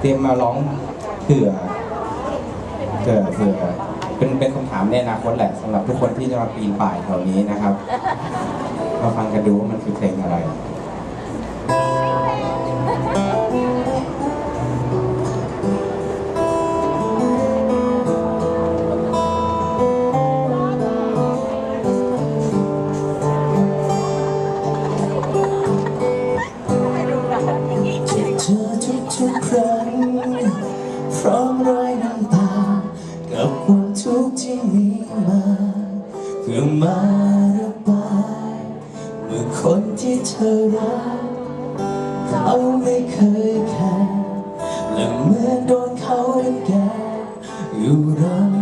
เตรียมมาร้องเผื่อเผื่อเผื่อเป็นเป็นคำถามในอนาคตแหละสำหรับทุกคนที่จะมาปีนป่ายแถวนี้นะครับ มาฟังกันดูว่ามันคือเพลงอะไร ครั้งพร้อมรอยน้ำตา กับความทุกข์ที่มีมา เพื่อมาระบายเมื่อคนที่เธอรักเขาไม่เคยแคร์และเหมื่อนโดนเขารังแกอยู่ร่ำ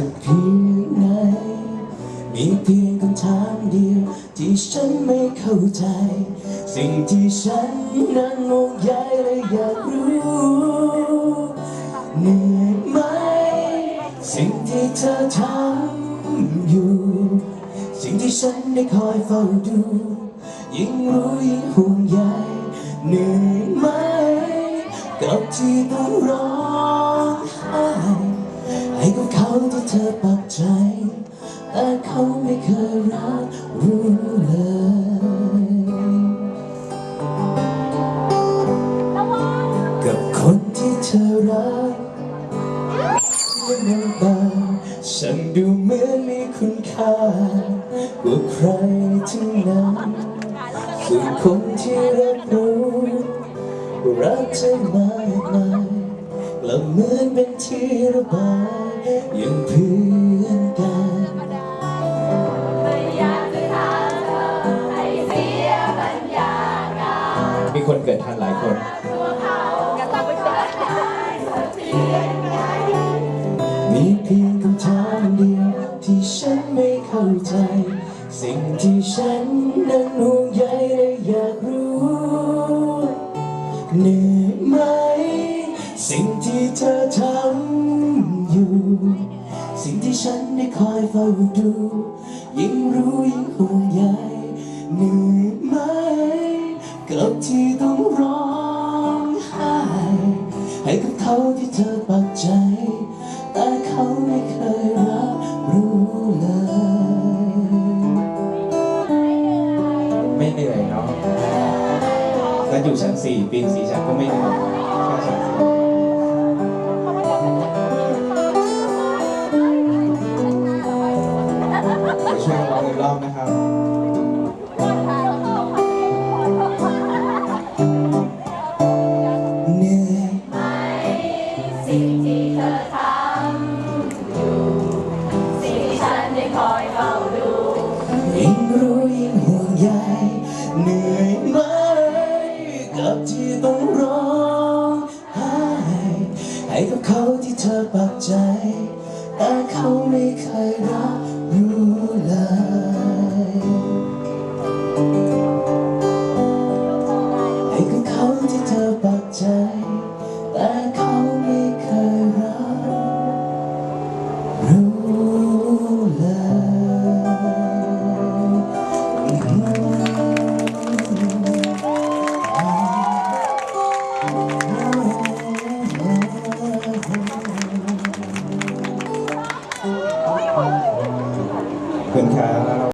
สักเพียงไหน มีเพียงคำถามเดียวที่ฉันไม่เข้าใจ สิ่งที่ฉันนั้นงงใยและอยากรู้เหนื่อยไหม สิ่งที่เธอทำอยู่ สิ่งที่ฉันได้คอยเฝ้าดู ยิ่งรู้ยิ่งห่วงใยเหนื่อยไหม กับที่ต้องร้องไห้ให้กับ ที่เธอปักใจ แต่เขาไม่เคยรักรู้เลยกับคนที่เธอรักและน้ำตาฉันดูเหมือนมีคุณค่ากว่าใครทั้งนั้นส่วนคนที่รับรู้รักเธอมากมายกลับเหมือนเป็นที่ระบาย ยังเพื่อนกันมีคนเกิดทันหลายคนตัวเขาก็ต้องไปเจอได้สักเพียงไหนมีเพียงคำถามเดียวที่ฉันไม่เข้าใจ สิ่งที่ฉันนั้นห่วงใยและอยากรู้เหนื่อยไหม สิ่งที่เธอทำ อยู่ สิ่งที่ฉันได้คอยเฝ้าดู ยิ่งรู้ยิ่งห่วงใยเหนื่อยไหมกับที่ต้องร้องไห้ให้กับเขาที่เธอปักใจ แต่เขาไม่เคยรับรู้เลย ไม่เหนื่อยเนาะแล้วอยู่ชั้นสี่ปีนสี่ชั้นก็ไม่เหนื่อยแค่ชั้นสี่ ดี๋ยวช่วยร้องอีกรอบนะครับเหนื่อยไหมสิ่งที่เธอทำอยู่ สิ่งที่ฉันได้คอยเฝ้าดูยิ่งรู้ยิ่งห่วงใยเหนื่อยไหมกับที่ต้องร้องไห้ให้กับเขาที่เธอปักใจ แต่เขาไม่เคยรับ รู้